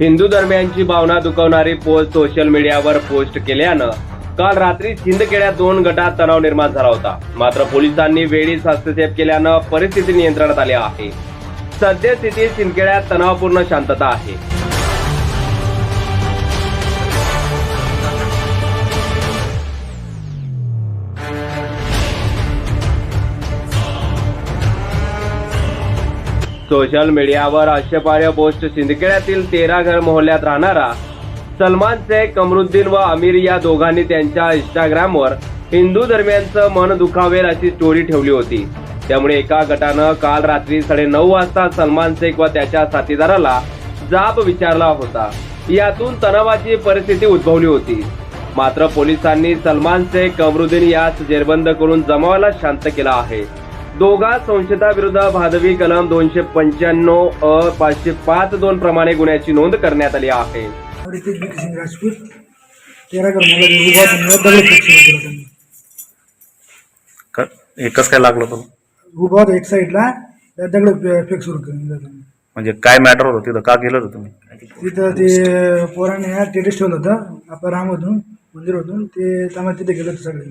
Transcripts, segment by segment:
हिंदू धर्मियांची भावना दुखवणारी पोस्ट सोशल मीडियावर पोस्ट केल्यानं काल रात्री शिंदखेड्यात दोन गटात तणाव निर्माण झाला होता. मात्र पोलिसांनी वेळीच हस्तक्षेप केल्यानं परिस्थिती नियंत्रणात आली आहे. सद्यस्थितीत शिंदखेड्यात तणावपूर्ण शांतता आहे. सोशल मीडियावर आक्षेपार्ह पोस्ट शिंदखेड्यातील तेरा घर मोहल्ल्यात राहणारा सलमान शेख कमरुद्दीन व अमीर या दोघांनी त्यांच्या इंस्टाग्रामवर हिंदू धर्मियांचं मन दुखावेल अशी स्टोरी ठेवली होती. त्यामुळे एका गटानं काल रात्री साडे नऊ वाजता सलमान शेख व त्याच्या साथीदाराला जाब विचारला होता. यातून तणावाची परिस्थिती उद्भवली होती. मात्र पोलिसांनी सलमान शेख कमरुद्दीन यास जेरबंद करून जमावाला शांत केला आहे. दोघा संशयिताविरुद्ध भादवी कलम दोनशे पंच्याण्णव अ पाचशे पाच दोन प्रमाणे गुन्ह्याची नोंद करण्यात आली आहे. रितेश राजपूत तेरा सुरू केलं त्यांनी क- एकच काय लागलं होता? एक साईडला दगड फेक सुरू केलं त्यांनी म्हणजे काय मॅटर होतं? तिथं का गेलं होतं तुम्ही? तिथं ते पोराने टेरेस ठेवलं होतं आपल्या राममधून मंदिरातून ते त्यामुळे तिथे गेलं होतं सगळे.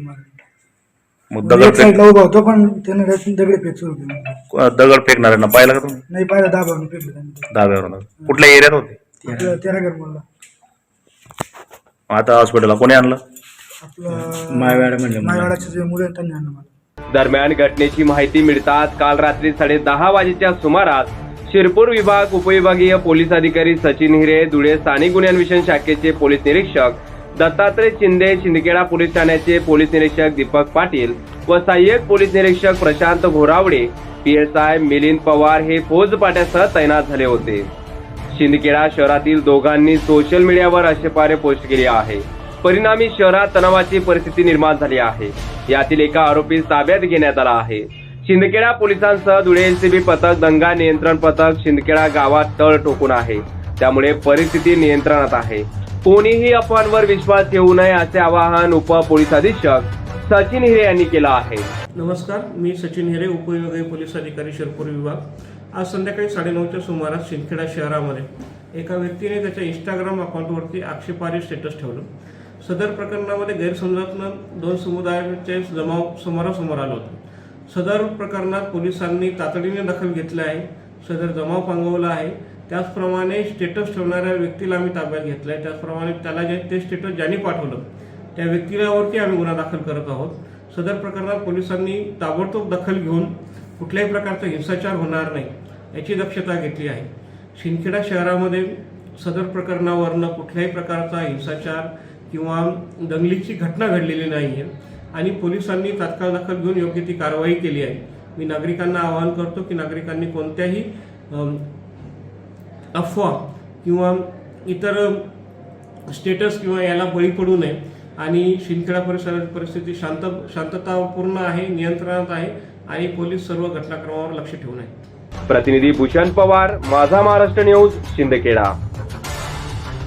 मग एक दगड फेक साईडला उभा होतो पण त्याने त्यातून दगड फेक सुरू केलं दगड फेकणाऱ्यांना पाहिलं का तुम्ही? नाही पाहिलं फेकलं त्यांनी. दहाव्यावरून कुठल्या एरियात होते? आपलं आता हॉस्पिटलला कोणी आणलं? आपलं मायवाड्याचे जे मुलं आहेत त्यांनी आणलं मला. दरम्यान घटनेची माहिती मिळताच काल रात्री साडे दहा वाजेच्या सुमारास शिरपूर विभाग उपविभागीय पोलीस अधिकारी सचिन हिरे धुळे स्थानिक गुन्ह्यांविषयक शाखेचे पोलीस निरीक्षक दत्तात्रय शिंदे शिंदखेडा पोलीस ठाण्याचे पोलीस निरीक्षक दीपक पाटील व सहाय्यक पोलीस निरीक्षक प्रशांत घोरावडे पीएसआय मिलिंद पवार हे फौजपाट्यासह तैनात झाले होते. शिंदखेडा शहरातील दोघांनी सोशल मीडियावर अशेपारे पोस्ट केली आहे. परिणामी शहरात तणावाची परिस्थिती निर्माण झाली आहे. यातील एका आरोपी ताब्यात घेण्यात आला आहे. शिंदखेडा पोलिसांसह धुळे एलसीबी पथक दंगा नियंत्रण पथक शिंदखेडा गावात तळ ठोकून आहे. त्यामुळे परिस्थिती नियंत्रणात आहे. कोणीही अफवांवर विश्वास ठेवू नये असे आवाहन उप पोलीस अधीक्षक सचिन हिरे यांनी केलं आहे. नमस्कार मी सचिन हिरे उपविभागीय पोलीस अधिकारी शिरपूर विभाग. आज संध्याकाळी साडेनऊच्या सुमारास शिंदखेडा शहरामध्ये एका व्यक्तीने त्याच्या इंस्टाग्राम अकाउंटवरती आक्षेपार्ह स्टेटस ठेवलं. सदर प्रकरणामध्ये गैरसमजातनं दोन समुदायाचे जमाव समोरासमोर आलं होतं. सदर प्रकरणात पोलिसांनी तातडीने दखल घेतली आहे. सदर जमाव पांगवला आहे. त्याचप्रमाणे स्टेटस ठेवणाऱ्या व्यक्तीला आम्ही ताब्यात घेतलं आहे त्याचप्रमाणे त्याला जे ते स्टेटस ज्यांनी पाठवलं त्या व्यक्तीवरती आम्ही गुन्हा दाखल करत आहोत. सदर प्रकरणात पोलिसांनी ताबडतोब दखल घेऊन कुठल्याही प्रकारचा हिंसाचार होणार नाही याची दक्षता घेतली आहे. शिंदखेडा शहरामध्ये सदर प्रकरणावरनं कुठल्याही प्रकारचा हिंसाचार किंवा दंगलीची घटना घडलेली नाही आहे आणि पोलिसांनी तात्काळ दखल घेऊन योग्य ती कारवाई केली आहे. मी नागरिकांना आवाहन करतो की नागरिकांनी कोणत्याही अफवा किंवा इतर स्टेटस किंवा याला बळी पडू नये. आणि शिंदखेडा परिसराची परिस्थिती शांत शांततापूर्ण आहे नियंत्रणात आहे आणि पोलीस सर्व घटनाक्रमावर लक्ष ठेवून आहे प्रतिनिधी भूषण पवार माझा महाराष्ट्र न्यूज शिंदखेडा.